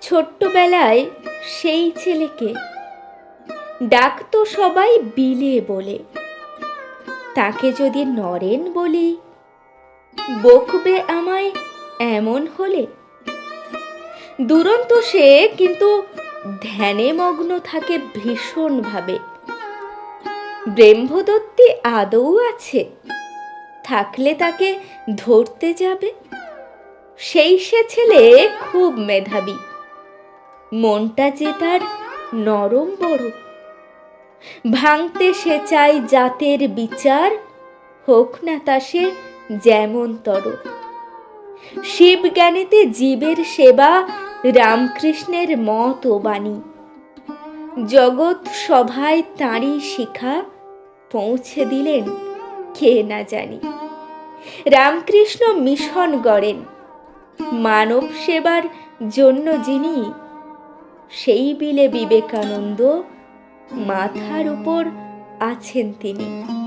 ছোট্টবেলায় সেই ছেলেকে ডাকতো সবাই বিলে বলে। তাকে যদি নরেন বলি, বকবে আমায় এমন হলে। দুরন্ত সে কিন্তু ধ্যানে মগ্ন থাকে ভীষণভাবে। ব্রহ্মদত্তি আদৌ আছে, থাকলে তাকে ধরতে যাবে। সেই সে ছেলে খুব মেধাবী। মনটা যে তার নরম বড়। ভাঙতে সে চাই জাতের বিচার, হোক না তা সে যেমন তর শিব জ্ঞানেতে জীবের সেবা, রামকৃষ্ণের মত ও বাণী। জগৎ সভায় তাঁরই শিখা, পৌঁছে দিলেন কে না জানি। রামকৃষ্ণ মিশন গড়েন। মানব সেবার জন্য যিনি সেই বিলে বিবেকানন্দ মাথার উপর আছেন তিনি।